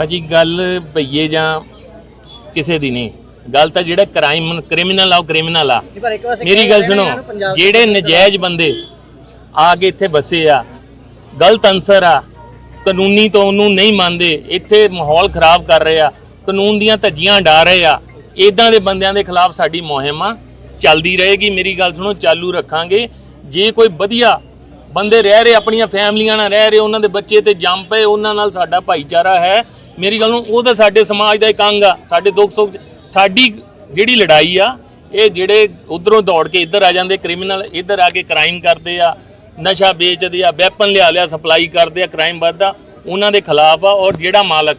ਭਾਜੀ ਗੱਲ ਭਈਏ ਜਾਂ ਕਿਸੇ ਦੀ ਨਹੀਂ। ਗੱਲ ਤਾਂ ਜਿਹੜਾ ਕ੍ਰਾਈਮ ਕ੍ਰਿਮੀਨਲ ਆ ਉਹ ਕ੍ਰਿਮੀਨਲ ਆ। ਪਰ ਇੱਕ ਵਾਰ ਮੇਰੀ ਗੱਲ ਸੁਣੋ ਜਿਹੜੇ ਨਜਾਇਜ਼ ਬੰਦੇ ਆ ਕੇ ਇੱਥੇ ਵਸੇ ਆ ਗਲਤ ਅਨਸਰ ਆ ਕਾਨੂੰਨੀ ਤੋਂ ਉਹਨੂੰ ਨਹੀਂ ਮੰਨਦੇ ਇੱਥੇ ਮਾਹੌਲ ਖਰਾਬ ਕਰ ਰਹੇ ਆ ਕਾਨੂੰਨ ਦੀਆਂ ਧੱਜੀਆਂ ਡਾ ਰਹੇ ਆ ਇਦਾਂ ਦੇ ਬੰਦਿਆਂ ਦੇ ਖਿਲਾਫ ਸਾਡੀ ਮੁਹਿੰਮ ਆ ਚੱਲਦੀ ਰਹੇਗੀ ਮੇਰੀ ਗੱਲ ਸੁਣੋ ਚਾਲੂ ਰੱਖਾਂਗੇ। ਜੇ ਕੋਈ ਵਧੀਆ ਬੰਦੇ ਰਹਿ ਰਹੇ ਆਪਣੀਆਂ ਫੈਮਲੀਆਂ ਨਾਲ ਰਹਿ ਰਹੇ ਉਹਨਾਂ ਦੇ ਬੱਚੇ ਤੇ ਜੰਮ ਪਏ ਉਹਨਾਂ ਨਾਲ ਸਾਡਾ ਭਾਈਚਾਰਾ ਹੈ ਮੇਰੀ ਗੱਲ ਨੂੰ, ਉਹ ਤਾਂ ਸਾਡੇ ਸਮਾਜ ਦਾ ਇੱਕ ਅੰਗ ਆ, ਸਾਡੇ ਦੁੱਖ ਸੁੱਖ 'ਚ- ਸਾਡੀ ਜਿਹੜੀ ਲੜਾਈ ਆ, ਇਹ ਜਿਹੜੇ ਉਧਰੋਂ ਦੌੜ ਕੇ ਇੱਧਰ ਆ ਜਾਂਦੇ ਕ੍ਰਿਮੀਨਲ ਇੱਧਰ ਆ ਕੇ ਕ੍ਰਾਈਮ ਕਰਦੇ ਆ, ਨਸ਼ਾ ਵੇਚਦੇ ਆ ਵੈਪਨ ਲਿਆ ਲਿਆ ਸਪਲਾਈ ਕਰਦੇ ਆ ਕ੍ਰਾਈਮ ਵੱਧਦਾ, ਉਹਨਾਂ ਦੇ ਖਿਲਾਫ ਆ, ਔਰ ਜਿਹੜਾ ਮਾਲਕ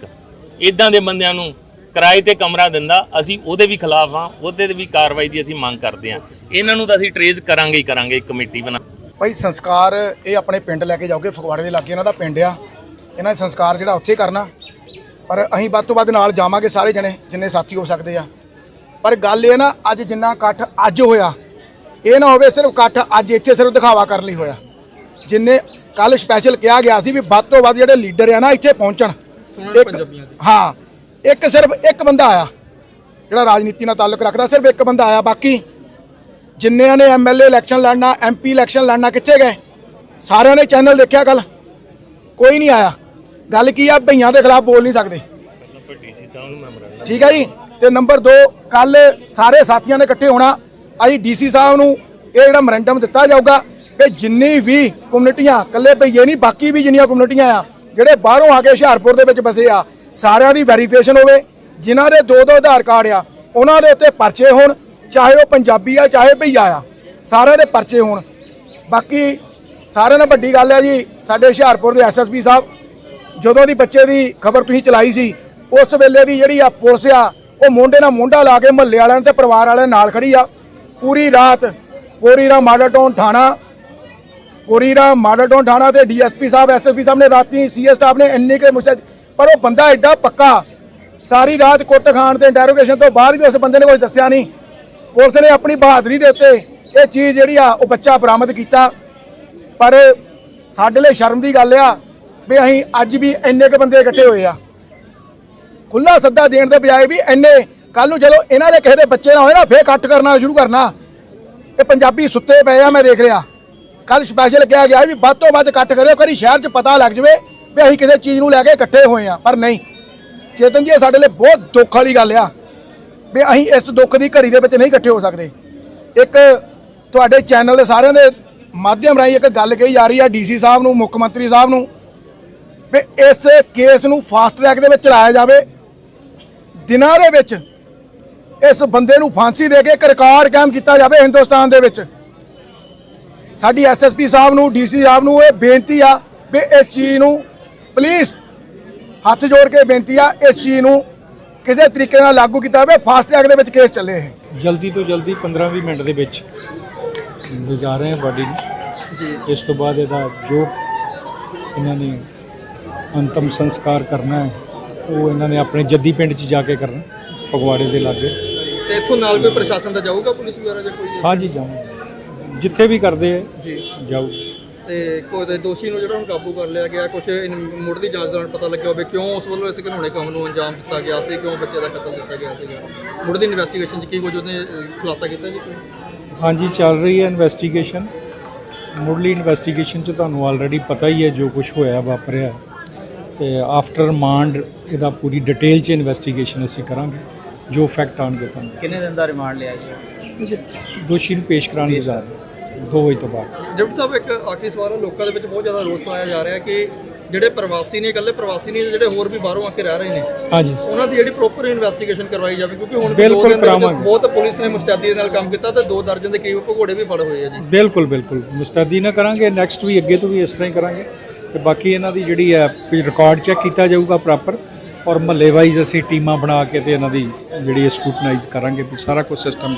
ਇਦਾਂ ਦੇ ਬੰਦਿਆਂ ਨੂੰ ਕਿਰਾਏ ਤੇ ਕਮਰਾ ਦਿੰਦਾ, ਅਸੀਂ ਉਹਦੇ ਵੀ ਖਿਲਾਫ ਆ, ਉਹਦੇ ਤੇ ਵੀ ਕਾਰਵਾਈ ਦੀ ਅਸੀਂ ਮੰਗ ਕਰਦੇ ਆ। ਇਹਨਾਂ ਨੂੰ ਤਾਂ ਅਸੀਂ ਟਰੇਸ ਕਰਾਂਗੇ ਹੀ ਕਰਾਂਗੇ ਇੱਕ ਕਮੇਟੀ ਬਣਾ। ਭਾਈ, ਸੰਸਕਾਰ ਇਹ ਆਪਣੇ ਪਿੰਡ ਲੈ ਕੇ ਜਾਓਗੇ, ਫਗਵਾੜੇ ਦੇ ਲਾਗੇ ਇਹਨਾਂ ਦਾ ਪਿੰਡ ਆ। ਇਹਨਾਂ ਦਾ ਸੰਸਕਾਰ ਜਿਹੜਾ ਉੱਥੇ ਕਰਨਾ। ਪਰ ਅਸੀਂ ਵੱਧ ਤੋਂ ਵੱਧ ਨਾਲ ਜਾਵਾਂਗੇ ਸਾਰੇ ਜਣੇ ਜਿੰਨੇ ਸਾਥੀ ਹੋ ਸਕਦੇ ਆ। ਪਰ ਗੱਲ ਇਹ ਨਾ ਅੱਜ ਜਿੰਨਾ ਇਕੱਠ ਅੱਜ ਹੋਇਆ ਇਹ ਨਾ ਹੋਵੇ ਸਿਰਫ ਇਕੱਠ ਅੱਜ ਇੱਥੇ ਸਿਰਫ ਦਿਖਾਵਾ ਕਰਨ ਲਈ ਹੋਇਆ। ਜਿੰਨੇ ਕੱਲ ਸਪੈਸ਼ਲ ਕਿਹਾ ਗਿਆ ਸੀ ਵੀ ਵੱਧ ਤੋਂ ਵੱਧ ਜਿਹੜੇ ਲੀਡਰ ਆ ਨਾ ਇੱਥੇ ਪਹੁੰਚਣ। ਇੱਕ- ਹਾਂ ਇੱਕ ਸਿਰਫ ਇੱਕ ਬੰਦਾ ਆਇਆ ਜਿਹੜਾ ਰਾਜਨੀਤੀ ਨਾਲ ਤਾਲੁਕ ਰੱਖਦਾ ਸਿਰਫ ਇੱਕ ਬੰਦਾ ਆਇਆ ਬਾਕੀ ਜਿੰਨਿਆਂ ਨੇ ਐਮਐਲਏ ਇਲੈਕਸ਼ਨ ਲੜਨਾ ਐਮਪੀ ਇਲੈਕਸ਼ਨ ਲੜਨਾ ਕਿੱਥੇ ਗਏ? ਸਾਰਿਆਂ ਨੇ ਚੈਨਲ ਦੇਖਿਆ ਕੱਲ ਕੋਈ ਨਹੀਂ ਆਇਆ। ਗੱਲ ਕੀ ਆ? ਭਈਆਂ ਦੇ ਖਿਲਾਫ ਬੋਲ ਨਹੀਂ ਸਕਦੇ। ਸਾਹਿਬ ਠੀਕ ਹੈ ਜੀ? ਤੇ ਨੰਬਰ 2 ਕੱਲ ਸਾਰੇ ਸਾਥੀਆਂ ਨੇ ਇਕੱਠੇ ਹੋਣਾ। ਅਸੀਂ ਡੀਸੀ ਸਾਹਿਬ ਨੂੰ ਇਹ ਜਿਹੜਾ ਮੈਮੋਰੰਡਮ ਦਿੱਤਾ ਜਾਊਗਾ ਕਿ ਜਿੰਨੀ ਵੀ ਕਮਿਊਨਿਟੀਆਂ ਕੱਲੇ ਭਈਏ ਨਹੀਂ, ਬਾਕੀ ਵੀ ਜਿੰਨੀਆਂ ਕਮਿਊਨਿਟੀਆਂ ਆ, ਜਿਹੜੇ ਬਾਹਰੋਂ ਆ ਕੇ ਹੁਸ਼ਿਆਰਪੁਰ ਦੇ ਵਿੱਚ ਬਸੇ ਆ, ਸਾਰਿਆਂ ਦੀ ਵੈਰੀਫਿਕੇਸ਼ਨ ਹੋਵੇ। ਜਿਨ੍ਹਾਂ ਦੇ ਦੋ ਦੋ ਆਧਾਰ ਕਾਰਡ ਆ, ਉਹਨਾਂ ਦੇ ਉੱਤੇ ਪਰਚੇ ਹੋਣ, ਚਾਹੇ ਉਹ ਪੰਜਾਬੀ ਆ, ਚਾਹੇ ਭਈਆ ਆ, ਸਾਰਿਆਂ ਦੇ ਪਰਚੇ ਹੋਣ। ਬਾਕੀ ਸਾਰਿਆਂ ਨਾਲ ਵੱਡੀ ਗੱਲ ਹੈ ਜੀ, ਸਾਡੇ ਹੁਸ਼ਿਆਰਪੁਰ ਦੇ ਐਸਐਸਪੀ ਸਾਹਿਬ ਜਦੋਂ ਦੀ ਬੱਚੇ ਦੀ ਖਬਰ ਤੁਸੀਂ ਚਲਾਈ ਸੀ, ਉਸ ਵੇਲੇ ਦੀ ਜਿਹੜੀ ਆ ਪੁਲਿਸ ਆ, ਉਹ ਮੋਢੇ ਨਾਲ ਮੋਢਾ ਲਾ ਕੇ ਮਹੱਲੇ ਵਾਲਿਆਂ ਤੇ ਪਰਿਵਾਰ ਵਾਲਿਆਂ ਨਾਲ ਖੜੀ ਆ। ਪੂਰੀ ਰਾਤ ਪੂਰੀਰਾ ਮਾਡਲ ਟਾਊਨ ਥਾਣਾ ਪੂਰੀਰਾ ਮਾਡਲ ਟਾਊਨ ਥਾਣਾ ਤੇ ਡੀਐਸਪੀ ਸਾਹਿਬ, ਐਸਐਸਪੀ ਸਾਹਿਬ ਨੇ ਰਾਤੀ ਸੀਐਸ ਸਟਾਫ ਨੇ ਇੰਨੇ ਕੇ ਮੁਸਤ ਪਰ ਉਹ ਬੰਦਾ ਐਡਾ ਪੱਕਾ, ਸਾਰੀ ਰਾਤ ਕੁੱਟ ਖਾਣ ਤੇ ਇੰਟਰੋਗੇਸ਼ਨ ਤੋਂ ਬਾਅਦ ਵੀ ਉਸ ਬੰਦੇ ਨੇ ਕੁਝ ਦੱਸਿਆ ਨਹੀਂ। ਪੁਲਿਸ ਨੇ ਆਪਣੀ ਬਹਾਦਰੀ ਦੇ ਉੱਤੇ ਇਹ ਚੀਜ਼ ਜਿਹੜੀ ਆ, ਉਹ ਬੱਚਾ ਬਰਾਮਦ ਕੀਤਾ। ਪਰ ਸਾਡੇ ਲਈ ਸ਼ਰਮ ਦੀ ਗੱਲ ਆ ਵੀ ਅਸੀਂ ਅੱਜ ਵੀ ਇੰਨੇ ਕ ਬੰਦੇ ਇਕੱਠੇ ਹੋਏ ਆ। ਖੁੱਲਾ ਸੱਦਾ ਦੇਣ ਦੇ ਬਜਾਏ ਵੀ ਇੰਨੇ ਕੱਲ ਨੂੰ ਜਦੋਂ ਇਹਨਾਂ ਦੇ ਕਿਸੇ ਦੇ ਬੱਚੇ ਨਾ ਹੋਏ ਨਾ, ਫੇਰ ਇਕੱਠ ਕਰਨਾ ਸ਼ੁਰੂ ਕਰਨਾ। ਇਹ ਪੰਜਾਬੀ ਸੁੱਤੇ ਪਏ ਆ, ਮੈਂ ਦੇਖ ਰਿਹਾ। ਕੱਲ ਸਪੈਸ਼ਲ ਕਿਹਾ ਗਿਆ ਵੀ ਵੱਧ ਤੋਂ ਵੱਧ ਇਕੱਠ ਕਰਿਓ ਕਰੀ ਸ਼ਹਿਰ 'ਚ ਪਤਾ ਲੱਗ ਜਵੇ ਵੀ ਅਸੀਂ ਕਿਸੇ ਚੀਜ਼ ਨੂੰ ਲੈ ਕੇ ਇਕੱਠੇ ਹੋਏ ਆ, ਪਰ ਨਹੀਂ। ਚੇਤਨ ਜੀ, ਇਹ ਸਾਡੇ ਲਈ ਬਹੁਤ ਦੁੱਖ ਵਾਲੀ ਗੱਲ ਆ ਵੀ ਅਸੀਂ ਇਸ ਦੁੱਖ ਦੀ ਘੜੀ ਦੇ ਵਿੱਚ ਨਹੀਂ ਇਕੱਠੇ ਹੋ ਸਕਦੇ। ਇੱਕ ਤੁਹਾਡੇ ਚੈਨਲ ਦੇ ਸਾਰਿਆਂ ਦੇ ਮਾਧਿਅਮ ਰਾਹੀਂ ਇੱਕ ਗੱਲ ਕਹੀ ਜਾ ਰਹੀ ਆ ਡੀਸੀ ਸਾਹਿਬ ਨੂੰ, ਮੁੱਖ ਮੰਤਰੀ ਸਾਹਿਬ ਨੂੰ ਵੀ ਇਸ ਕੇਸ ਨੂੰ ਫਾਸਟ ਟਰੈਕ ਦੇ ਵਿੱਚ ਚਲਾਇਆ ਜਾਵੇ। ਦਿਨਾਂ ਦੇ ਵਿੱਚ ਇਸ ਬੰਦੇ ਨੂੰ ਫਾਂਸੀ ਦੇ ਕੇ ਇੱਕ ਰਿਕਾਰਡ ਕਾਇਮ ਕੀਤਾ ਜਾਵੇ ਹਿੰਦੁਸਤਾਨ ਦੇ ਵਿੱਚ। ਸਾਡੀ ਐਸਐਸਪੀ ਸਾਹਿਬ ਨੂੰ ਡੀਸੀ ਸਾਹਿਬ ਨੂੰ ਇਹ ਬੇਨਤੀ ਆ ਵੀ ਇਸ ਚੀਜ਼ ਨੂੰ ਪਲੀਜ਼ ਹੱਥ ਜੋੜ ਕੇ ਬੇਨਤੀ ਆ ਇਸ ਚੀਜ਼ ਨੂੰ ਕਿਸੇ ਤਰੀਕੇ ਨਾਲ ਲਾਗੂ ਕੀਤਾ ਜਾਵੇ ਫਾਸਟ ਟਰੈਕ ਦੇ ਵਿੱਚ ਕੇਸ ਚੱਲੇ ਇਹ। ਜਲਦੀ ਤੋਂ ਜਲਦੀ 15-20 ਮਿੰਟ ਦੇ ਵਿੱਚ ਹਾਂ ਬਾਡੀ ਨੂੰ। ਜੀ। ਇਸ ਤੋਂ ਬਾਅਦ ਇਹਦਾ ਜੋ ਇਹਨਾਂ ਨੇ ਅੰਤਮ ਸੰਸਕਾਰ ਕਰਨਾ ਹੈ। ਉਹ ਇਹਨਾਂ ਨੇ ਆਪਣੇ ਜੱਦੀ ਪਿੰਡ 'ਚ ਜਾ ਕੇ ਕਰਨਾ ਫਗਵਾੜੇ ਦੇ ਲਾਗੇ। ਤੇ ਇੱਥੋਂ ਨਾਲ ਕੋਈ ਪ੍ਰਸ਼ਾਸਨ ਦਾ ਜਾਊਗਾ ਪੁਲਿਸ ਵਗੈਰਾ ਜਾਂ ਕੋਈ ਹਾਂਜੀ ਜਾਵਾਂਗੇ ਜਿੱਥੇ ਵੀ ਕਰਦੇ ਹੈ ਜੀ। ਜਾਓ ਤੇ ਕੋਈ ਦੋਸ਼ੀ ਨੂੰ ਜਿਹੜਾ ਹੁਣ ਕਾਬੂ ਕਰ ਲਿਆ ਗਿਆ ਕੁਝ ਮੁੱਢਲੀ ਜਾਂਚ ਦੌਰਾਨ ਪਤਾ ਲੱਗਿਆ ਹੋਵੇ ਕਿਉਂ ਉਸ ਵੱਲੋਂ ਇਸ ਘਿਨੌਣੇ ਕੰਮ ਨੂੰ ਅੰਜਾਮ ਦਿੱਤਾ ਗਿਆ ਸੀ ਕਿਉਂ ਬੱਚੇ ਦਾ ਕਤਲ ਕੀਤਾ ਗਿਆ ਸੀਗਾ। ਮੁੱਢਲੀ ਇਨਵੈਸਟੀਗੇਸ਼ਨ 'ਚ ਕੀ ਕੁਝ ਉਹਨੇ ਖੁਲਾਸਾ ਕੀਤਾ ਜੀ ਕੋਈ? ਹਾਂਜੀ ਚੱਲ ਰਹੀ ਹੈ ਇਨਵੈਸਟੀਗੇਸ਼ਨ ਮੁੱਢਲੀ ਇਨਵੈਸਟੀਗੇਸ਼ਨ 'ਚ ਤੁਹਾਨੂੰ ਆਲਰੇਡੀ ਪਤਾ ਹੀ ਹੈ ਜੋ ਕੁਝ ਹੋਇਆ ਵਾਪਰਿਆ। ਤੇ ਆਫਟਰ ਰਿਮਾਂਡ ਇਹਦਾ ਪੂਰੀ ਡਿਟੇਲ 'ਚ ਇਨਵੈਸਟੀਗੇਸ਼ਨ ਅਸੀਂ ਕਰਾਂਗੇ ਜੋ ਫੈਕਟ ਆਣਗੇ ਤੁਹਾਨੂੰ ਕਿੰਨੇ ਦਿਨ ਦਾ ਰਿਮਾਂਡ ਲਿਆ ਜੀ? ਦੋਸ਼ੀ ਨੂੰ ਪੇਸ਼ ਕਰਾਉਣ ਦੀ ਜ਼ਾਰ 2 ਵਜੇ ਤੋਂ ਬਾਅਦ। ਡਿਪਟੀ ਸਾਹਿਬ ਇੱਕ ਆਖਰੀ ਸਵਾਲ ਹੈ ਲੋਕਾਂ ਦੇ ਵਿੱਚ ਬਹੁਤ ਜ਼ਿਆਦਾ ਰੋਸ ਪਾਇਆ ਜਾ ਰਿਹਾ ਕਿ ਜਿਹੜੇ ਪ੍ਰਵਾਸੀ ਨੇ ਇਕੱਲੇ ਪ੍ਰਵਾਸੀ ਨਹੀਂ ਜਿਹੜੇ ਹੋਰ ਵੀ ਬਾਹਰੋਂ ਆ ਕੇ ਰਹਿ ਰਹੇ ਨੇ ਹਾਂਜੀ। ਉਹਨਾਂ ਦੀ ਜਿਹੜੀ ਪ੍ਰੋਪਰ ਇਨਵੈਸਟੀਗੇਸ਼ਨ ਕਰਵਾਈ ਜਾਵੇ ਕਿਉਂਕਿ ਹੁਣ ਵੀ ਦੋ ਬਿਲਕੁਲ ਦਿਨ ਦੇ ਵਿੱਚ ਕਰਾਵਾਂਗੇ। ਬਹੁਤ ਪੁਲਿਸ ਨੇ ਮੁਸਤੈਦੀ ਦੇ ਨਾਲ ਕੰਮ ਕੀਤਾ ਤੇ ਦੋ ਦਰਜਨ ਦੇ ਕਰੀਬ ਭਗੌੜੇ ਵੀ ਫੜ ਹੋਏ ਆ ਜੀ। ਬਿਲਕੁਲ ਬਿਲਕੁਲ। ਮੁਸਤੈਦੀ ਨਾ ਕਰਾਂਗੇ ਨੈਕਸਟ ਵੀ ਅੱਗੇ ਤੋਂ ਵੀ ਇਸ ਤਰ੍ਹਾਂ ਹੀ ਕਰਾਂਗੇ। ਤੇ ਬਾਕੀ ਇਹਨਾਂ ਦੀ ਜਿਹੜੀ ਹੈ ਰਿਕਾਰਡ ਚੈੱਕ ਕੀਤਾ ਜਾਊਗਾ ਪ੍ਰੋਪਰ ਔਰ ਮਹੱਲੇ ਵਾਈਜ਼ ਅਸੀਂ ਟੀਮਾਂ ਬਣਾ ਕੇ ਤੇ ਇਹਨਾਂ ਦੀ ਜਿਹੜੀ ਸਕੂਟਨਾਈਜ਼ ਕਰਾਂਗੇ ਵੀ ਸਾਰਾ ਕੁਝ ਸਿਸਟਮ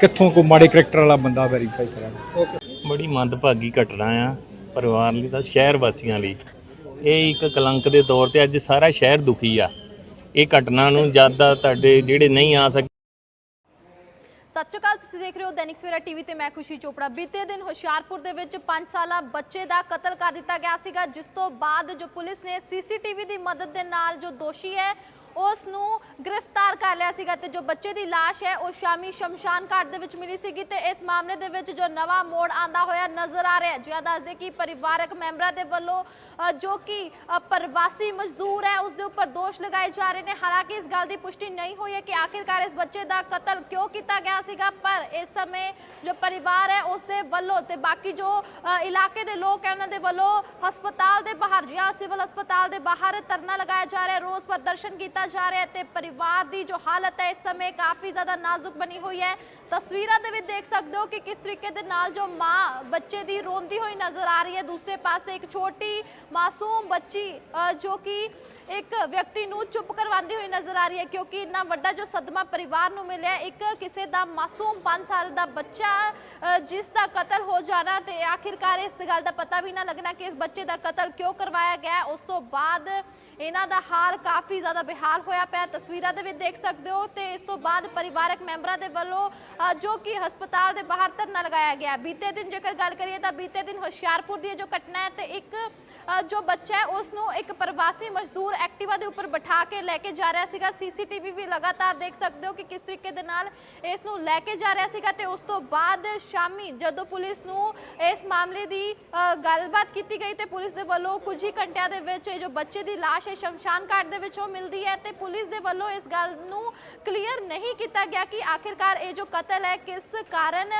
ਕਿੱਥੋਂ ਕੋ ਮਾੜੇ ਕਰੈਕਟਰ ਵਾਲਾ ਬੰਦਾ ਵੈਰੀਫਾਈ ਕਰਾਂਗੇ ਬੜੀ ਮੰਦਭਾਗੀ ਘਟਨਾ ਆ ਪਰਿਵਾਰ ਲਈ ਤਾਂ ਸ਼ਹਿਰ ਵਾਸੀਆਂ ਲਈ। ਇਹ ਇੱਕ ਕਲੰਕ ਦੇ ਤੌਰ ਤੇ ਅੱਜ ਸਾਰਾ ਸ਼ਹਿਰ ਦੁਖੀ ਆ। ਇਹ ਘਟਨਾ ਨੂੰ ਜ਼ਿਆਦਾ ਤੁਹਾਡੇ ਜਿਹੜੇ ਨਹੀਂ ਆ ਸਕੇ ਸਤਿ ਸ਼੍ਰੀ ਅਕਾਲ, ਤੁਸੀਂ ਦੇਖ ਰਹੇ ਹੋ ਦੈਨਿਕ ਸਵੇਰਾ ਟੀਵੀ ਤੇ ਮੈਂ ਖੁਸ਼ੀ ਚੋਪੜਾ। ਬੀਤੇ ਦਿਨ ਹੁਸ਼ਿਆਰਪੁਰ ਦੇ ਵਿੱਚ 5 ਸਾਲਾ ਬੱਚੇ ਦਾ ਕਤਲ ਕਰ ਦਿੱਤਾ ਗਿਆ ਸੀਗਾ, ਜਿਸ ਤੋਂ ਬਾਅਦ ਜੋ ਪੁਲਿਸ ਨੇ ਸੀਸੀਟੀਵੀ ਦੀ ਮਦਦ ਦੇ ਨਾਲ ਜੋ ਦੋਸ਼ੀ ਹੈ ਉਸ ਨੂੰ ਗ੍ਰਿਫਤਾਰ ਕਰ ਲਿਆ ਸੀਗਾ ਤੇ ਜੋ ਬੱਚੇ ਦੀ ਲਾਸ਼ ਹੈ, ਉਹ ਸ਼ਾਮੀ ਸ਼ਮਸ਼ਾਨ ਘਾਟ ਦੇ ਵਿੱਚ ਮਿਲੀ ਸੀਗੀ ਤੇ ਇਸ ਮਾਮਲੇ ਦੇ ਵਿੱਚ ਜੋ ਨਵਾਂ ਮੋੜ ਆਂਦਾ ਹੋਇਆ ਨਜ਼ਰ ਆ ਰਿਹਾ ਹੈ। ਜਿਆ ਦੱਸਦੇ ਕਿ ਪਰਿਵਾਰਕ ਮੈਂਬਰਾਂ ਦੇ ਵੱਲੋਂ ਜੋ ਕਿ ਪ੍ਰਵਾਸੀ ਮਜ਼ਦੂਰ ਹੈ ਉਸ ਦੇ ਉੱਪਰ ਦੋਸ਼ ਲਗਾਏ ਜਾ ਰਹੇ ਨੇ। ਹਾਲਾਂਕਿ ਇਸ ਗੱਲ ਦੀ ਪੁਸ਼ਟੀ ਨਹੀਂ ਹੋਈ ਹੈ ਕਿ ਆਖਿਰਕਾਰ ਇਸ ਬੱਚੇ ਦਾ ਕਤਲ ਕਿਉਂ ਕੀਤਾ ਗਿਆ ਸੀਗਾ, ਪਰ ਇਸ ਸਮੇਂ ਜੋ ਪਰਿਵਾਰ ਹੈ ਉਸ ਦੇ ਵੱਲੋਂ ਤੇ ਬਾਕੀ ਜੋ ਇਲਾਕੇ ਦੇ ਲੋਕ ਹੈ, ਉਹਨਾਂ ਦੇ ਵੱਲੋਂ ਹਸਪਤਾਲ ਦੇ ਬਾਹਰ ਜਾਂ ਸਿਵਲ ਹਸਪਤਾਲ ਦੇ ਬਾਹਰ ਧਰਨਾ ਲਗਾਇਆ ਜਾ ਰਿਹਾ ਹੈ। ਰੋਸ ਪ੍ਰਦਰਸ਼ਨ ਕੀਤਾ ਜਾ ਰਿਹਾ ਹੈ ਤੇ ਪਰਿਵਾਰ ਦੀ ਜੋ ਹਾਲਤ ਹੈ ਇਸ ਸਮੇਂ ਕਾਫੀ ਜ਼ਿਆਦਾ ਨਾਜ਼ੁਕ ਬਣੀ ਹੋਈ ਹੈ। ਤਸਵੀਰਾਂ ਦੇ ਵਿੱਚ ਦੇਖ ਸਕਦੇ ਹੋ ਕਿ ਕਿਸ ਤਰੀਕੇ ਦੇ ਨਾਲ ਜੋ ਮਾਂ ਬੱਚੇ ਦੀ ਰੋਂਦੀ ਹੋਈ ਨਜ਼ਰ ਆ ਰਹੀ ਹੈ। ਦੂਸਰੇ ਪਾਸੇ ਇੱਕ ਛੋਟੀ ਮਾਸੂਮ ਬੱਚੀ ਅ, ਜੋ ਕਿ ਇੱਕ ਵਿਅਕਤੀ ਨੂੰ ਚੁੱਪ ਕਰਵਾਉਂਦੀ ਹੋਈ ਨਜ਼ਰ ਆ ਰਹੀ ਹੈ ਕਿਉਂਕਿ ਇੰਨਾ ਵੱਡਾ ਜੋ ਸਦਮਾ ਪਰਿਵਾਰ ਨੂੰ ਮਿਲਿਆ ਇੱਕ ਕਿਸੇ ਦਾ ਮਾਸੂਮ 5 ਸਾਲ ਦਾ ਬੱਚਾ ਜਿਸ ਦਾ ਕਤਲ ਹੋ ਜਾਣਾ ਤੇ ਆਖਿਰਕਾਰ ਇਸ ਗੱਲ ਦਾ ਪਤਾ ਵੀ ਨਾ ਲੱਗਣਾ ਕਿ ਇਸ ਬੱਚੇ ਦਾ ਕਤਲ ਕਿਉਂ ਕਰਵਾਇਆ ਗਿਆ ਉਸ ਤੋਂ ਬਾਅਦ ਇਹਨਾਂ ਦਾ ਹਾਲ ਕਾਫੀ ਜ਼ਿਆਦਾ ਬੇਹਾਲ ਹੋਇਆ ਪਿਆ ਤਸਵੀਰਾਂ ਦੇ ਵਿੱਚ ਦੇਖ ਸਕਦੇ ਹੋ ਤੇ ਇਸ ਤੋਂ ਬਾਅਦ ਪਰਿਵਾਰਕ ਮੈਂਬਰਾਂ ਦੇ ਵੱਲੋਂ ਜੋ ਕਿ ਹਸਪਤਾਲ ਦੇ ਬਾਹਰ ਧਰਨਾ ਲਗਾਇਆ ਗਿਆ ਬੀਤੇ ਦਿਨ ਜੇਕਰ ਗੱਲ ਕਰੀਏ ਤਾਂ ਬੀਤੇ ਦਿਨ ਹੁਸ਼ਿਆਰਪੁਰ ਦੀ ਜੋ ਘਟਨਾ ਹੈ ਤੇ ਇੱਕ ਜੋ ਬੱਚਾ ਹੈ ਉਸ ਨੂੰ ਇੱਕ ਪ੍ਰਵਾਸੀ ਮਜ਼ਦੂਰ ਐਕਟਿਵਾ ਦੇ ਉੱਪਰ ਬਿਠਾ ਕੇ ਲੈ ਕੇ ਜਾ ਰਿਹਾ ਸੀਗਾ। ਸੀਸੀਟੀਵੀ ਵੀ ਲਗਾਤਾਰ ਦੇਖ ਸਕਦੇ ਹੋ ਕਿ ਕਿਸ ਤਰੀਕੇ ਦੇ ਨਾਲ ਇਸ ਨੂੰ ਲੈ ਕੇ ਜਾ ਰਿਹਾ ਸੀਗਾ ਤੇ ਉਸ ਤੋਂ ਬਾਅਦ ਸ਼ਾਮੀ ਜਦੋਂ ਪੁਲਿਸ ਨੂੰ ਇਸ ਮਾਮਲੇ ਦੀ ਗੱਲਬਾਤ ਕੀਤੀ ਗਈ ਤੇ ਪੁਲਿਸ ਦੇ ਵੱਲੋਂ ਕੁਝ ਹੀ ਘੰਟਿਆਂ ਦੇ ਵਿੱਚ ਇਹ ਜੋ ਬੱਚੇ ਦੀ ਲਾਸ਼ ਹੈ, ਸ਼ਮਸ਼ਾਨ ਘਾਟ ਦੇ ਵਿੱਚ ਉਹ ਮਿਲਦੀ ਹੈ ਤੇ ਪੁਲਿਸ ਦੇ ਵੱਲੋਂ ਇਸ ਗੱਲ ਨੂੰ ਕਲੀਅਰ ਨਹੀਂ ਕੀਤਾ ਗਿਆ ਕਿ ਆਖਿਰਕਾਰ ਇਹ ਜੋ ਕਤਲ ਹੈ, ਕਿਸ ਕਾਰਨ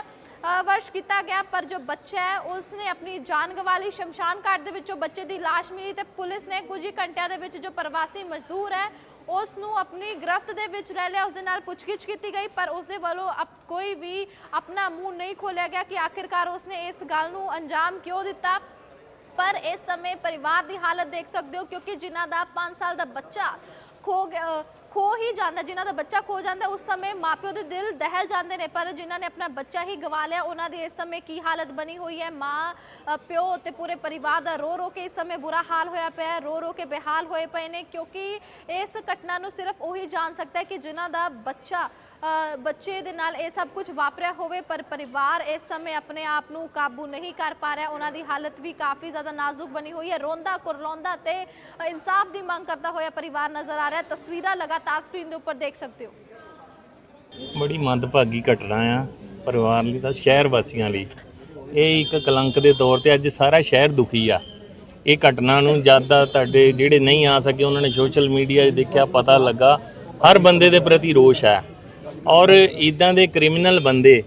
ਵਰਸ਼ ਕੀਤਾ ਗਿਆ, ਪਰ ਜੋ ਬੱਚਾ ਹੈ ਉਸ ਨੇ ਆਪਣੀ ਜਾਨ ਗਵਾ ਲਈ। ਸ਼ਮਸ਼ਾਨ ਘਾਟ ਦੇ ਵਿੱਚੋਂ ਬੱਚੇ ਦੀ ਲਾਸ਼ ਮਿਲੀ ਤੇ ਪੁਲਿਸ ਨੇ ਕੁਝ ਹੀ ਘੰਟਿਆਂ ਦੇ ਵਿੱਚ ਜੋ ਪ੍ਰਵਾਸੀ ਮਜ਼ਦੂਰ ਹੈ ਉਸ ਨੂੰ ਆਪਣੀ ਗ੍ਰਿਫਤ ਦੇ ਵਿੱਚ ਲੈ ਲਿਆ। ਉਸ ਦੇ ਨਾਲ ਪੁੱਛਗਿੱਛ ਕੀਤੀ ਗਈ, ਪਰ ਉਸ ਦੇ ਵੱਲੋਂ ਅਪ ਕੋਈ ਵੀ ਆਪਣਾ ਮੂੰਹ ਨਹੀਂ ਖੋਲਿਆ ਗਿਆ ਕਿ ਆਖਿਰਕਾਰ ਉਸਨੇ ਇਸ ਗੱਲ ਨੂੰ ਅੰਜਾਮ ਕਿਉਂ ਦਿੱਤਾ। ਪਰ ਇਸ ਸਮੇਂ ਪਰਿਵਾਰ ਦੀ ਹਾਲਤ ਦੇਖ ਸਕਦੇ ਹੋ, ਕਿਉਂਕਿ ਜਿਨ੍ਹਾਂ ਦਾ 5 ਸਾਲ ਦਾ ਬੱਚਾ ਖੋ ਗਿਆ- ਖੋ ਹੀ ਜਾਂਦਾ, ਜਿਨ੍ਹਾਂ ਦਾ ਬੱਚਾ ਖੋ ਜਾਂਦਾ, ਉਸ ਸਮੇਂ ਮਾਪਿਓ ਦੇ ਦਿਲ ਦਹਿਲ ਜਾਂਦੇ ਨੇ, ਪਰ ਜਿਨ੍ਹਾਂ ਨੇ ਆਪਣਾ ਬੱਚਾ ਹੀ ਗਵਾ ਲਿਆ, ਉਹਨਾਂ ਦੀ ਇਸ ਸਮੇਂ ਕੀ ਹਾਲਤ ਬਣੀ ਹੋਈ ਹੈ? ਮਾਂ ਪਿਓ ਤੇ ਪੂਰੇ ਪਰਿਵਾਰ ਦਾ ਰੋ ਰੋ ਕੇ ਇਸ ਸਮੇਂ ਬੁਰਾ ਹਾਲ ਹੋਇਆ ਪਿਆ ਰੋ ਰੋ ਕੇ ਬੇਹਾਲ ਹੋਏ ਪਏ ਨੇ, ਕਿਉਂਕਿ ਇਸ ਘਟਨਾ ਨੂੰ ਸਿਰਫ ਉਹੀ ਜਾਣ ਸਕਦਾ ਹੈ ਕਿ ਜਿਨ੍ਹਾਂ ਦਾ ਬੱਚਾ ਬੱਚੇ ਦੇ ਨਾਲ ਇਹ ਸਭ ਕੁਝ ਵਾਪਰਿਆ ਹੋਵੇ, ਪਰ ਪਰਿਵਾਰ ਇਸ ਸਮੇਂ ਆਪਣੇ ਆਪ ਨੂੰ ਕਾਬੂ ਨਹੀਂ ਕਰ ਪਾ ਰਿਹਾ, ਉਹਨਾਂ ਦੀ ਹਾਲਤ ਵੀ ਕਾਫੀ ਜ਼ਿਆਦਾ ਨਾਜ਼ੁਕ ਬਣੀ ਹੋਈ ਹੈ। ਰੋਂਦਾ ਕੁਰਲਾਉਂਦਾ ਤੇ ਇਨਸਾਫ ਦੀ ਮੰਗ ਕਰਦਾ ਹੋਇਆ ਪਰਿਵਾਰ ਨਜ਼ਰ ਆ ਰਿਹਾ ਤਸਵੀਰਾਂ ਲਗਾਤਾਰ ਸਕਰੀਨ ਦੇ ਉੱਪਰ ਦੇਖ ਸਕਦੇ ਹੋ। ਬੜੀ ਮੰਦਭਾਗੀ ਘਟਨਾ ਆ ਪਰਿਵਾਰ ਲਈ ਤਾਂ ਸ਼ਹਿਰ ਵਾਸੀਆਂ ਲਈ। ਇਹ ਇੱਕ ਕਲੰਕ ਦੇ ਤੌਰ ਤੇ ਅੱਜ ਸਾਰਾ ਸ਼ਹਿਰ ਦੁਖੀ ਆ। ਇਹ ਘਟਨਾ ਨੂੰ ਜਦ ਤੁਹਾਡੇ ਜਿਹੜੇ ਨਹੀਂ ਆ ਸਕੇ ਉਹਨਾਂ ਨੇ ਸੋਸ਼ਲ ਮੀਡੀਆ 'ਤੇ ਦੇਖਿਆ, ਪਤਾ ਲੱਗਾ, ਹਰ ਬੰਦੇ ਦੇ ਪ੍ਰਤੀ ਰੋਸ਼ ਹੈ ਔਰ ਇਦਾਂ ਦੇ ਕ੍ਰਿਮੀਨਲ ਬੰਦੇ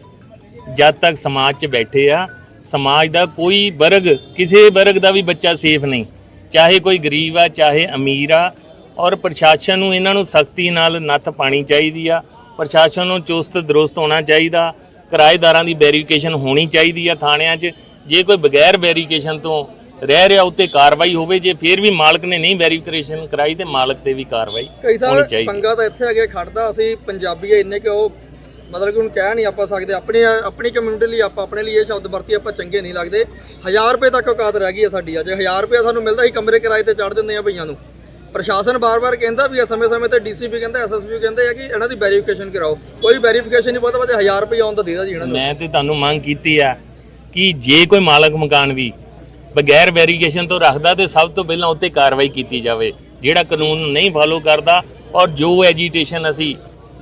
ਜਦ ਤੱਕ ਸਮਾਜ 'ਚ ਬੈਠੇ ਆ, ਸਮਾਜ ਦਾ ਕੋਈ ਵਰਗ, ਕਿਸੇ ਵਰਗ ਦਾ ਵੀ ਬੱਚਾ ਸੇਫ ਨਹੀਂ। ਚਾਹੇ ਕੋਈ ਗਰੀਬ ਆ, ਚਾਹੇ ਅਮੀਰ ਆ ਔਰ ਪ੍ਰਸ਼ਾਸਨ ਨੂੰ ਇਹਨਾਂ ਨੂੰ ਸਖਤੀ ਨਾਲ ਨੱਥ ਪਾਣੀ ਚਾਹੀਦੀ ਆ। ਪ੍ਰਸ਼ਾਸਨ ਨੂੰ ਚੁਸਤ ਦਰੁਸਤ ਹੋਣਾ ਚਾਹੀਦਾ। ਕਿਰਾਏਦਾਰਾਂ ਦੀ ਵੈਰੀਫਿਕੇਸ਼ਨ ਹੋਣੀ ਚਾਹੀਦੀ ਆ ਥਾਣਿਆਂ 'ਚ। ਜੇ ਕੋਈ ਬਗੈਰ ਵੈਰੀਫਿਕੇਸ਼ਨ ਤੋਂ ਰਹਿ ਰਿਹਾ ਉੱਤੇ ਕਾਰਵਾਈ ਹੋਵੇ ਜੇ ਫਿਰ ਵੀ ਮਾਲਕ ਨੇ ਨਹੀਂ ਵੈਰੀਫਿਕੇਸ਼ਨ ਕਰਾਈ ਤੇ ਮਾਲਕ ਤੇ ਵੀ ਕਾਰਵਾਈ ਕਈ ਹੋਣੀ ਸਾਲ ਚਾਹੀਦੀ। ਪੰਗਾ ਤਾਂ ਇੱਥੇ ਅੱਗੇ ਖੜਦਾ ਅਸੀਂ ਪੰਜਾਬੀ ਆ ਇੰਨੇ ਕਿ ਉਹ ਮਤਲਬ ਕਿ ਹੁਣ ਕਹਿ ਨਹੀਂ ਆਪਾਂ ਸਕਦੇ। ਆਪਣੀ ਆਪਣੀ ਕਮਿਊਨਿਟੀ ਲਈ ਆਪਾਂ ਆਪਣੇ ਲਈ ਇਹ ਸ਼ਬਦ ਵਰਤੀ ਆਪਾਂ ਚੰਗੇ ਨਹੀਂ ਲੱਗਦੇ। 1000 ਰੁਪਏ ਤੱਕ ਔਕਾਤ ਰਹਿ ਗਈ ਆ ਸਾਡੀ ਅੱਜ। 1000 ਰੁਪਏ ਸਾਨੂੰ ਮਿਲਦਾ ਸੀ ਕਮਰੇ ਕਿਰਾਏ ਤੇ ਚੜ ਦਿੰਦੇ ਆ ਭਈਆਂ ਨੂੰ। ਪ੍ਰਸ਼ਾਸਨ ਬਾਰ-ਬਾਰ ਕਹਿੰਦਾ ਵੀ ਸਮੇਂ-ਸਮੇਂ ਤੇ ਡੀਸੀਪੀ ਕਹਿੰਦਾ ਐਸਐਸਪੀ ਕਹਿੰਦੇ ਆ ਕਿ ਇਹਨਾਂ ਦੀ ਵੈਰੀਫਿਕੇਸ਼ਨ ਕਰਾਓ। ਕੋਈ ਵੈਰੀਫਿਕੇਸ਼ਨ ਨਹੀਂ ਪਤਾ ਬਸ 1000 ਰੁਪਏ ਆਉਣ ਦਾ ਦੇਦਾ ਜੀ ਇਹਨਾਂ ਨੂੰ। ਮੈਂ ਤੇ ਤੁਹਾਨੂੰ ਮੰਗ ਕੀਤੀ ਆ ਕਿ ਜੇ ਕੋਈ ਮਾਲਕ ਮਕਾਨ ਵੀ ਬਗੈਰ ਵੈਰੀਫਿਕੇਸ਼ਨ ਤੋਂ ਰੱਖਦਾ ਤੇ ਸਭ ਤੋਂ ਪਹਿਲਾਂ ਉੱਤੇ ਕਾਰਵਾਈ ਕੀਤੀ ਜਾਵੇ, ਜਿਹੜਾ ਕਾਨੂੰਨ ਨਹੀਂ ਫਾਲੋ ਕਰਦਾ ਔਰ ਜੋ ਐਜੀਟੇਸ਼ਨ ਅਸੀਂ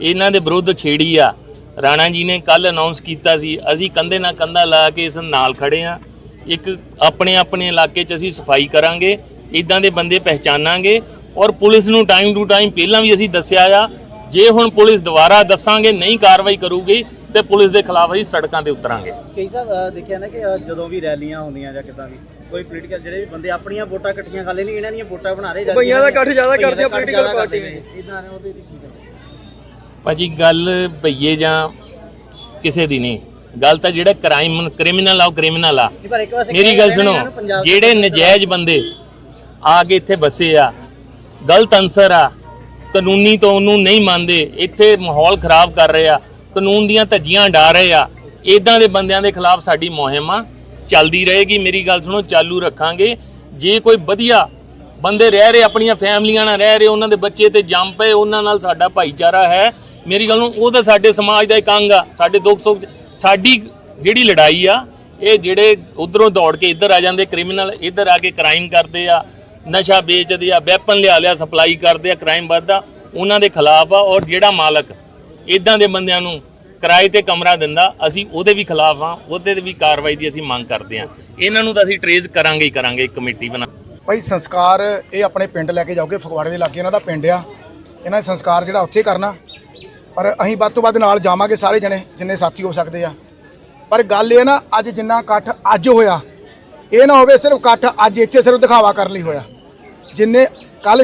ਇਹਨਾਂ ਦੇ ਵਿਰੁੱਧ ਛੇੜੀ ਆ, ਰਾਣਾ ਜੀ ਨੇ ਕੱਲ ਅਨਾਉਂਸ ਕੀਤਾ ਸੀ, ਅਸੀਂ ਕੰਧੇ ਨਾਲ ਕੰਧਾ ਲਾ ਕੇ ਇਸ ਨਾਲ ਖੜੇ ਆ। ਇੱਕ ਆਪਣੇ ਆਪਣੇ ਇਲਾਕੇ 'ਚ ਅਸੀਂ ਸਫ਼ਾਈ ਕਰਾਂਗੇ ਇਦਾਂ ਦੇ ਬੰਦੇ ਪਹਿਚਾਨਾਂਗੇ ਔਰ ਪੁਲਿਸ ਨੂੰ ਟਾਈਮ ਟੂ ਟਾਈਮ ਪਹਿਲਾਂ ਵੀ ਅਸੀਂ ਦੱਸਿਆ ਆ ਜੇ ਹੁਣ ਪੁਲਿਸ ਦੁਬਾਰਾ ਦੱਸਾਂਗੇ ਨਹੀਂ ਕਾਰਵਾਈ ਕਰੂਗੀ ਤੇ ਪੁਲਿਸ ਦੇ ਖਿਲਾਫ ਅਸੀਂ ਸੜਕਾਂ ਤੇ ਉਤਰਾਂਗੇ। ਕਈ ਸਾਹਿਬ ਦੇਖਿਆ ਨਾ ਕਿ ਜਦੋਂ ਵੀ ਰੈਲੀਆਂ ਹੁੰਦੀਆਂ ਜਾਂ ਕਿਦਾਂ ਵੀ ਕੋਈ ਪੋਲੀਟੀਕਲ ਜਿਹੜੇ ਵੀ ਬੰਦੇ ਆਪਣੀਆਂ ਵੋਟਾਂ ਇਕੱਠੀਆਂ ਕਰ ਲੈਣੀ ਇਹਨਾਂ ਦੀਆਂ ਵੋਟਾਂ ਬਣਾ ਰਹੇ ਭਈਆਂ ਦਾ ਇਕੱਠ ਜ਼ਿਆਦਾ ਕਰਦੀਆਂ political ਪਾਰਟੀ ਇਦਾਂ ਨੇ। ਉਹਦੇ ਦੀ ਕੀ ਗੱਲ ਭਾਜੀ ਗੱਲ ਭਈਏ ਜਾਂ ਕਿਸੇ ਦੀ ਨਹੀਂ। ਗੱਲ ਤਾਂ ਜਿਹੜਾ ਕ੍ਰਾਈਮ ਕ੍ਰਿਮੀਨਲ ਆ ਉਹ ਕ੍ਰਿਮੀਨਲ ਆ। ਮੇਰੀ ਗੱਲ ਨੇ ਸੁਣੋ ਨੂੰ ਜਿਹੜੇ ਨਜਾਇਜ਼ ਬੰਦੇ ਆ ਕੇ ਇੱਥੇ ਵਸੇ ਆ ਗਲਤ ਅਨਸਰ ਆ। ਕਾਨੂੰਨੀ ਤੋਂ ਉਹਨੂੰ ਨਹੀਂ ਮੰਨਦੇ। ਇੱਥੇ ਮਾਹੌਲ ਖਰਾਬ ਕਰ ਰਹੇ ਆ। ਕਾਨੂੰਨ ਦੀਆਂ ਧੱਜੀਆਂ ਡਾ ਰਹੇ ਆ। ਇਦਾਂ ਦੇ ਬੰਦਿਆਂ ਦੇ ਖਿਲਾਫ ਸਾਡੀ ਮੁਹਿੰਮ ਆ। ਚੱਲਦੀ ਰਹੇਗੀ। ਮੇਰੀ ਗੱਲ ਸੁਣੋ, ਚਾਲੂ ਰੱਖਾਂਗੇ। ਜੇ ਕੋਈ ਵਧੀਆ ਬੰਦੇ ਰਹਿ ਰਹੇ, ਆਪਣੀਆਂ ਫੈਮਲੀਆਂ ਨਾਲ ਰਹਿ ਰਹੇ, ਉਹਨਾਂ ਦੇ ਬੱਚੇ ਤੇ ਜੰਮ ਪਏ, ਉਹਨਾਂ ਨਾਲ ਸਾਡਾ ਭਾਈਚਾਰਾ ਹੈ। ਮੇਰੀ ਗੱਲ ਨੂੰ ਉਹ ਤਾਂ ਸਾਡੇ ਸਮਾਜ ਦਾ ਇੱਕ ਅੰਗ ਆ। ਸਾਡੇ ਦੁੱਖ ਸੁੱਖ 'ਚ- ਸਾਡੀ ਜਿਹੜੀ ਲੜਾਈ ਆ, ਇਹ ਜਿਹੜੇ ਉਧਰੋਂ ਦੌੜ ਕੇ ਇੱਧਰ ਆ ਜਾਂਦੇ, ਕ੍ਰਿਮੀਨਲ ਇੱਧਰ ਆ ਕੇ ਕ੍ਰਾਈਮ ਕਰਦੇ ਆ। ਨਸ਼ਾ ਵੇਚਦੇ ਆ, ਵੈਪਨ ਲਿਆ ਲਿਆ, ਸਪਲਾਈ ਕਰਦੇ ਆ ਕ੍ਰਾਈਮ ਵੱਧਦਾ, ਉਹਨਾਂ ਦੇ ਖਿਲਾਫ ਆ ਔਰ ਜਿਹੜਾ ਮਾਲਕ ਇਦਾਂ ਦੇ ਬੰਦਿਆਂ ਨੂੰ ਕਿਰਾਏ ਤੇ ਕਮਰਾ ਦਿੰਦਾ, ਅਸੀਂ ਉਹਦੇ ਵੀ ਖਿਲਾਫ ਆ, ਉਹਦੇ ਤੇ ਵੀ ਕਾਰਵਾਈ ਦੀ ਅਸੀਂ ਮੰਗ ਕਰਦੇ ਆ। ਇਹਨਾਂ ਨੂੰ ਤਾਂ ਅਸੀਂ ਟਰੇਸ ਕਰਾਂਗੇ ਹੀ ਕਰਾਂਗੇ ਇੱਕ ਕਮੇਟੀ ਬਣਾ ਭਾਈ ਸੰਸਕਾਰ, ਇਹ ਆਪਣੇ ਪਿੰਡ ਲੈ ਕੇ ਜਾਓਗੇ, ਫਗਵਾੜੇ ਦੇ ਲਾਗੇ ਇਹਨਾਂ ਦਾ ਪਿੰਡ ਆ। ਇਹਨਾਂ ਦਾ ਸੰਸਕਾਰ ਜਿਹੜਾ ਉੱਥੇ ਕਰਨਾ। ਪਰ ਅਸੀਂ ਵੱਧ ਤੋਂ ਵੱਧ ਨਾਲ ਜਾਵਾਂਗੇ ਸਾਰੇ ਜਣੇ, ਜਿੰਨੇ ਸਾਥੀ ਹੋ ਸਕਦੇ ਆ। ਪਰ ਗੱਲ ਇਹ ਨਾ, ਅੱਜ ਜਿੰਨਾ ਇਕੱਠ ਅੱਜ ਹੋਇਆ, ਇਹ ਨਾ ਹੋਵੇ ਸਿਰਫ ਇਕੱਠ ਅੱਜ ਇੱਥੇ ਸਿਰਫ ਦਿਖਾਵਾ ਕਰਨ ਲਈ ਹੋਇਆ। ਜਿੰਨੇ ਕੱਲ